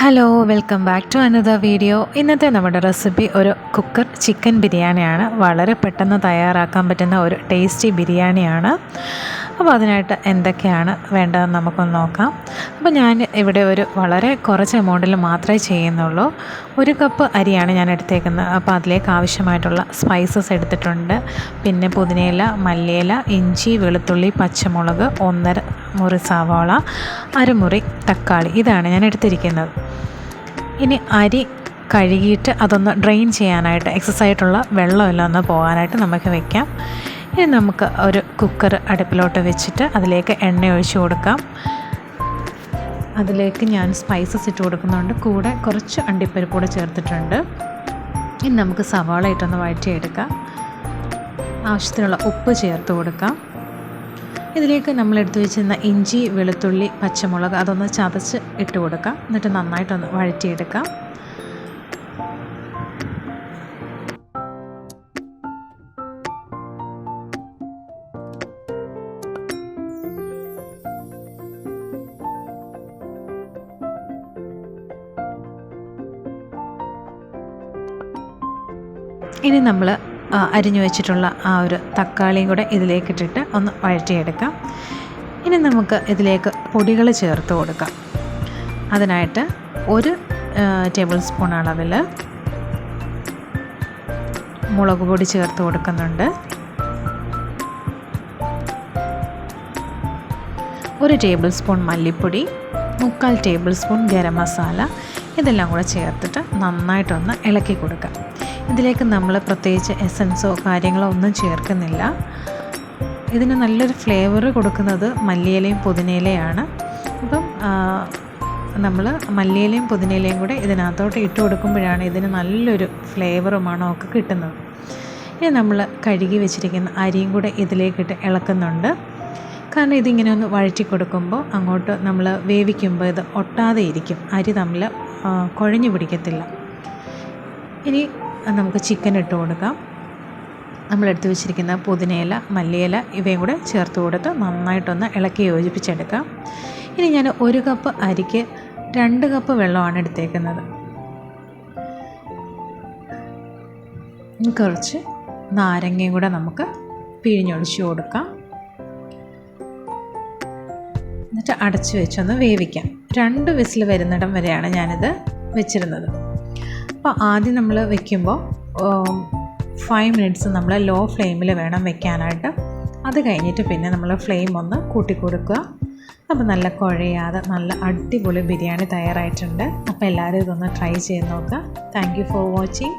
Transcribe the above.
Hello welcome back to another video ഇന്നത്തെ നമ്മുടെ recipe ഒരു കുക്കർ ചിക്കൻ ബിരിയാണിയാണ്. വളരെ പെട്ടെന്ന് തയ്യാറാക്കാൻ പറ്റുന്ന ഒരു ടേസ്റ്റി ബിരിയാണിയാണ്. അപ്പോൾ അതിനായിട്ട് എന്തൊക്കെയാണ് വേണ്ടതെന്ന് നമുക്കൊന്ന് നോക്കാം. അപ്പോൾ ഞാൻ ഇവിടെ ഒരു വളരെ കുറച്ച് എമൗണ്ടിൽ മാത്രമേ ചെയ്യുന്നുള്ളൂ. ഒരു കപ്പ് അരിയാണ് ഞാൻ എടുത്തേക്കുന്നത്. അപ്പോൾ അതിലേക്ക് ആവശ്യമായിട്ടുള്ള സ്പൈസസ് എടുത്തിട്ടുണ്ട്. പിന്നെ പുതിനയില മല്ലിയില ഇഞ്ചി വെളുത്തുള്ളി പച്ചമുളക് ഒന്നര മുറി സവാള അരമുറി തക്കാളി. ഇതാണ് ഞാൻ എടുത്തിരിക്കുന്നത്. ഇനി അരി കഴുകിയിട്ട് അതൊന്ന് ഡ്രെയിൻ ചെയ്യാനായിട്ട് എക്സസ് ആയിട്ടുള്ള വെള്ളമെല്ലാം ഒന്ന് പോകാനായിട്ട് നമുക്ക് വെക്കാം. ഇനി നമുക്ക് ഒരു കുക്കർ അടുപ്പിലോട്ട് വെച്ചിട്ട് അതിലേക്ക് എണ്ണ ഒഴിച്ച് കൊടുക്കാം. അതിലേക്ക് ഞാൻ സ്പൈസസ് ഇട്ട് കൊടുക്കുന്നുണ്ട്. കൂടെ കുറച്ച് അണ്ടിപ്പരിപ്പ് കൂടെ ചേർത്തിട്ടുണ്ട്. ഇനി നമുക്ക് സവാള ഇട്ടൊന്ന് വഴറ്റിയെടുക്കാം. ആവശ്യത്തിനുള്ള ഉപ്പ് ചേർത്ത് കൊടുക്കാം. ഇതിലേക്ക് നമ്മൾ എടുത്തു വെച്ചിരുന്ന ഇഞ്ചി വെളുത്തുള്ളി പച്ചമുളക് അതൊന്ന് ചതച്ച് ഇട്ട് കൊടുക്കാം. എന്നിട്ട് നന്നായിട്ടൊന്ന് വഴറ്റിയെടുക്കാം. ഇനി നമ്മൾ അരിഞ്ഞു വെച്ചിട്ടുള്ള ആ ഒരു തക്കാളിയും കൂടെ ഇതിലേക്ക് ഇട്ടിട്ട് ഒന്ന് വഴറ്റിയെടുക്കാം. ഇനി നമുക്ക് ഇതിലേക്ക് പൊടികൾ ചേർത്ത് കൊടുക്കാം. അതിനായിട്ട് ഒരു ടേബിൾ സ്പൂൺ അളവിൽ മുളക് പൊടി ചേർത്ത് കൊടുക്കുന്നുണ്ട്. ഒരു ടേബിൾ സ്പൂൺ മല്ലിപ്പൊടി മുക്കാൽ ടേബിൾ സ്പൂൺ ഗരം മസാല ഇതെല്ലാം കൂടെ ചേർത്തിട്ട് നന്നായിട്ടൊന്ന് ഇളക്കി കൊടുക്കാം. ഇതിലേക്ക് നമ്മൾ പ്രത്യേകിച്ച് എസൻസോ കാര്യങ്ങളോ ഒന്നും ചേർക്കുന്നില്ല. ഇതിന് നല്ലൊരു ഫ്ലേവർ കൊടുക്കുന്നത് മല്ലിയിലയും പുതിനയിലയാണ്. അപ്പം നമ്മൾ മല്ലിയിലയും പുതിനയിലയും കൂടെ ഇതിനകത്തോട്ട് ഇട്ട് കൊടുക്കുമ്പോഴാണ് ഇതിന് നല്ലൊരു ഫ്ലേവറുമാണ് മണമൊക്കെ കിട്ടുന്നത്. ഇനി നമ്മൾ കഴുകി വെച്ചിരിക്കുന്ന അരിയും കൂടെ ഇതിലേക്കിട്ട് ഇളക്കുന്നുണ്ട്. കാരണം ഇതിങ്ങനെ ഒന്ന് വഴറ്റി കൊടുക്കുമ്പോൾ അങ്ങോട്ട് നമ്മൾ വേവിക്കുമ്പോൾ ഇത് ഒട്ടാതെ ഇരിക്കും. അരി തമ്മിൽ കുഴഞ്ഞു പിടിക്കത്തില്ല. ഇനി നമുക്ക് ചിക്കൻ ഇട്ട് കൊടുക്കാം. നമ്മളെടുത്ത് വെച്ചിരിക്കുന്ന പുതിനയില മല്ലിയില ഇവയും കൂടെ ചേർത്ത് കൊടുത്ത് നന്നായിട്ടൊന്ന് ഇളക്കി യോജിപ്പിച്ചെടുക്കാം. ഇനി ഞാൻ ഒരു കപ്പ് അരിക്ക് രണ്ട് കപ്പ് വെള്ളമാണ് എടുത്തേക്കുന്നത്. കുറച്ച് നാരങ്ങയും കൂടെ നമുക്ക് പിഴിഞ്ഞൊഴിച്ച് കൊടുക്കാം. എന്നിട്ട് അടച്ചു വെച്ചൊന്ന് വേവിക്കാം. രണ്ട് വിസിൽ വരുന്നിടം വരെയാണ് ഞാനിത് വെച്ചിരുന്നത്. അപ്പോൾ ആദ്യം നമ്മൾ വെക്കുമ്പോൾ ഫൈവ് മിനിറ്റ്സ് നമ്മൾ ലോ ഫ്ലെയിമിൽ വേണം വെക്കാനായിട്ട്. അത് കഴിഞ്ഞിട്ട് പിന്നെ നമ്മൾ ഫ്ലെയിം ഒന്ന് കൂട്ടി കൊടുക്കുക അപ്പോൾ നല്ല കുഴയാതെ നല്ല അടിപൊളി ബിരിയാണി തയ്യാറായിട്ടുണ്ട്. അപ്പോൾ എല്ലാവരും ഇതൊന്ന് ട്രൈ ചെയ്ത് നോക്കുക. Thank for watching